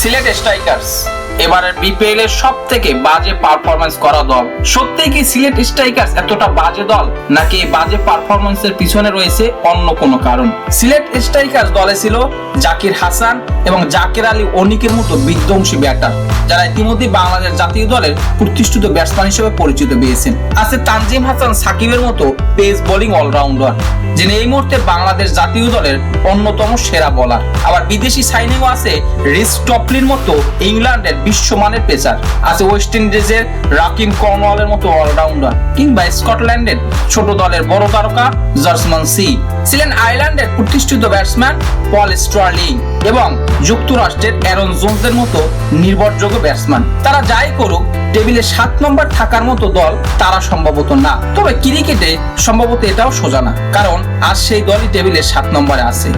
Sylhet strikers. এবারের BPL এর সব থেকে বাজে পারফরমেন্স করা দল। সত্যি কি সিলেট স্ট্রাইকার্স এতটা বাজে দল, নাকি এই বাজে পারফরমেন্সের পিছনে রয়েছে অন্য কোনো কারণ? সিলেট স্ট্রাইকার্স দলে ছিল জাকির হাসান এবং জাকির আলী অনিকের মতো বিধ্বংসী ব্যাটার, যারা ইতিমধ্যে বাংলাদেশ জাতীয় দলের প্রতিষ্ঠিত ব্যাটসম্যান হিসেবে পরিচিত পেয়েছেন। আছে তানজিম হাসান সাকিবের মতো পেস বোলিং অলরাউন্ডার যিনি এই মুহূর্তে বাংলাদেশ জাতীয় দলের অন্যতম সেরা বলার আবার বিদেশি সাইনিংও আছে রিস টপলির মতো ইংল্যান্ডের বিশ্বমানের পেসার। আছে ওয়েস্ট ইন্ডিজের রাকিম কর্নওয়ালের মতো অলরাউন্ডার কিংবা স্কটল্যান্ডের ছোট দলের বড় তারকা জার্সমান সি। ছিলেন আয়ারল্যান্ডের প্রতিষ্ঠিত ব্যাটসম্যান পল স্টার্লিং এবং যুক্তরাষ্ট্রের অ্যারন জোনসের মতো নির্ভরযোগ্য ব্যাটসম্যান। তারা যাই করুক, টেবিলে সাত নম্বর থাকার মতো দল তারা সম্ভবত না। তবে ক্রিকেটে সম্ভবত এটাও সোজা না, কারণ আজ সেই দলই টেবিলে সাত নম্বরে আছে।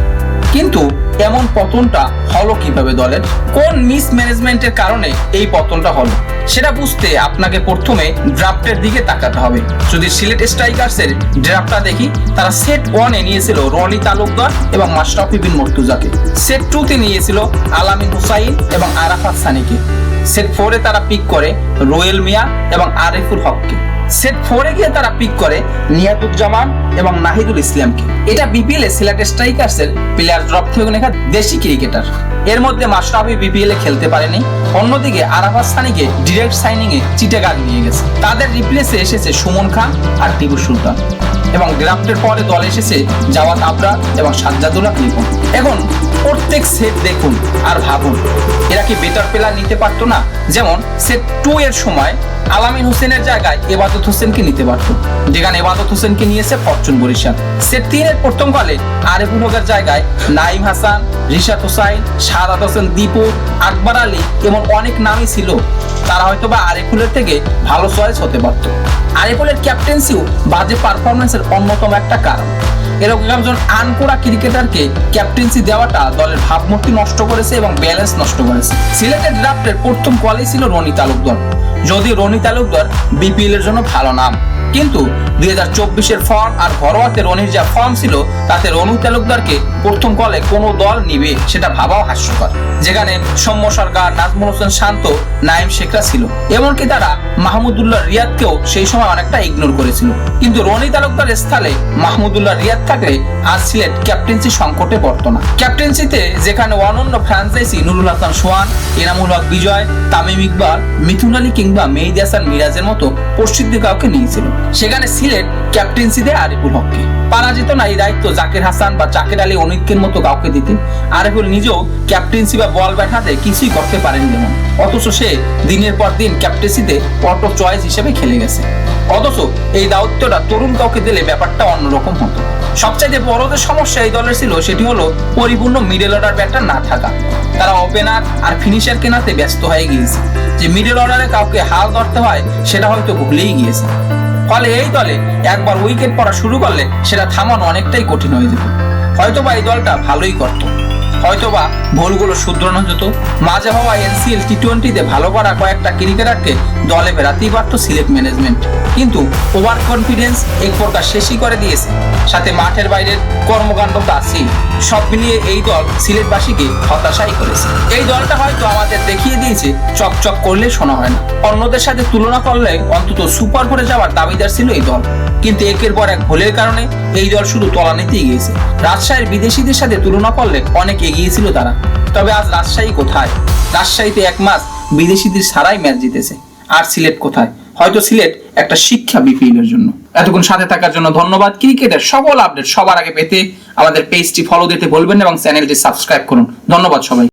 কিন্তু এমন পতনটা হলো কীভাবে দলের? কোন মিস ম্যানেজমেন্টের কারণে এই পতনটা হলো? সেটা বুঝতে আপনাকে প্রথমে ড্রাফটের দিকে তাকাতে হবে। যদি সিলেট স্ট্রাইকার্সের ড্রাফটটা দেখি, তারা সেট ওয়ানে নিয়েছিল রনি তালুকদার এবং মাশরাফি বিন মর্তুজাকে। সেট টুতে নিয়েছিল আলামিন হুসাইন এবং আরাফাত সানিকে। সেট ফোরে তারা পিক করে রোয়েল মিয়া এবং আরিফুল হককে। সেট ফোরে গিয়ে তারা পিক করে নিয়াতুজ্জামান এবং নাহিদুল ইসলামকে। এটা বিপিএল সিলেট স্ট্রাইকার্স এর প্লেয়ার ড্রপ থেকে লেখা দেশি ক্রিকেটার এর মধ্যে মাশরাফি বিপিএল এ খেলতে পারেনি। অন্যদিকে আরাফাত সানিকে ডিরেক্ট সাইনিং এ চিটাগাং নিয়ে গেছে। তাদের রিপ্লেসে এসেছে সুমন খান আর টিপু সুলতান। এবং ড্রাফটের পরে দলে এসেছে জাওয়াত আবরা এবং সাজ্জাদুল্লাহ লিপন। এখন প্রত্যেক সেট দেখুন আর ভাবুন, এরা কি বেটার প্লেয়ার নিতে পারতো না? যেমন সেট টু এর সময় আলামিন হোসেনের জায়গায় এবাদত হোসেনকে নিতে পারত, যেখানে এবাদত হোসেনকে নিয়েছে ফরচুন বরিশাল। সেট তিনের প্রথম কালে আরেফুল হকের জায়গায় নাইম হাসান, রিশাদ হোসাইন সাদাত হোসেন দীপু আকবর আলী এমন অনেক নামই ছিল। তারা হয়তো বা আরিফুলের থেকে ভালো চয়েস হতে পারত। আরিফুলের ক্যাপ্টেন্সিও বাজে পারফরমেন্সের অন্যতম একটা কারণ। এরকম একজন আনকোড়া ক্রিকেটারকে ক্যাপ্টেন্সি দেওয়াটা দলের ভাবমূর্তি নষ্ট করেছে এবং ব্যালেন্স নষ্ট করেছে। সিলেটের ড্রাফটের প্রথম কলেজ ছিল রনি তালুকদার। যদি রনি তালুকদার বিপিএল এর জন্য ভালো নাম। কিন্তু দুই হাজার চব্বিশের ফর্ম আর ঘরোয়াতে রনির যা ফর্ম ছিল, তাতে রনু তালুকদারকে প্রথম কলে কোনো দল নিবে সেটা ভাবাও হাস্যকর। যেখানে সৌম্য সরকার, নাজমুল হোসেন শান্ত নাইম শেখরা ছিল। এমনকি তারা মাহমুদুল্লাহ রিয়াদকেও সেই সময় অনেকটা ইগনোর করেছিল। কিন্তু রনি তালুকদারের স্থলে মাহমুদুল্লাহ রিয়াদ থাকলে আজ সিলেট ক্যাপ্টেন্সি সংকটে পড়তো না। ক্যাপ্টেন্সিতে যেখানে অনন্য ফ্রাঞ্চাইজি নুরুল হাসান সোহান, এনামুল হক বিজয়, তামিম ইকবাল, মিথুন আলী কিংবা মেহিদি হাসান মিরাজের মতো প্রসিদ্ধ কাউকে নিয়েছিল। সেখানে সিলেট ক্যাপ্টেন্সি দেয় আরিফুল হককে পারা যেত না এই দায়িত্ব জাকির হাসান বা জাকির আলী অনিককের মতো কাউকে দিতে। আরিফুল নিজেও ক্যাপ্টেন্সি বা বল ব্যাটাতে কিছুই করতে পারেন যেমন অথচ সে দিনের পর দিন ক্যাপ্টেন্সিতে অটো চয়েস হিসেবে খেলে গেছে। অথচ এই দায়িত্বটা তরুণ কাউকে দিলে ব্যাপারটা অন্যরকম হতো। সবচাইতে বড় যে সমস্যা এই দলের ছিল সেটি হলো পরিপূর্ণ মিডল অর্ডার ব্যাটার না থাকা। তারা ওপেনার আর ফিনিশার কেনাতে ব্যস্ত হয়ে গিয়েছে। যে মিডল অর্ডারে কাউকে হাল ধরতে হয়, সেটা হয়তো ভুলেই গিয়েছে। ফলে এই দলে একবার উইকেট পড়া শুরু করলে সেটা থামানো অনেকটাই কঠিন হয়ে যেত। হয়তোবা এই দলটা ভালোই করতো। হয়তোবা ভুলগুলো শুধরানো যেত মাঝে হওয়া এনসিএল টি টোয়েন্টিতে ভালো করা কয়েকটা ক্রিকেটারকে দলে ফেরাতেই পারতো সিলেট ম্যানেজমেন্ট। কিন্তু ওভার কনফিডেন্স এক প্রকার শেষই করে দিয়েছে। সাথে মাঠের বাইরের কর্মকাণ্ড তো আছেই সব মিলিয়ে এই দল সিলেটবাসীকে হতাশাই করেছে। এই দলটা হয়তো আমাদের দেখিয়ে দিয়েছে, চকচক করলে শোনা হয় না। অন্যদের সাথে তুলনা করলে অন্তত সুপার ফোরে যাওয়ার দাবিদার ছিল এই দল। কিন্তু একের পর এক ভুলের কারণে এই দল শুধু তলানিতেই গিয়েছে। রাজশাহীর বিদেশিদের সাথে তুলনা করলে অনেক এগিয়ে ছিল তারা। তবে আজ রাজশাহী কোথায়? রাজশাহীতে এক মাস বিদেশিদের সারাই ম্যাচ জিতেছে। আর সিলেট কোথায়? হয়তো সিলেট একটা শিক্ষা বিপিএল এর জন্য। এতক্ষণ সাথে থাকার জন্য ধন্যবাদ। ক্রিকেটের সকল আপডেট সবার আগে পেতে আমাদের পেজটি ফলো দিতে বলবেন এবং চ্যানেলটি সাবস্ক্রাইব করুন। ধন্যবাদ সবাই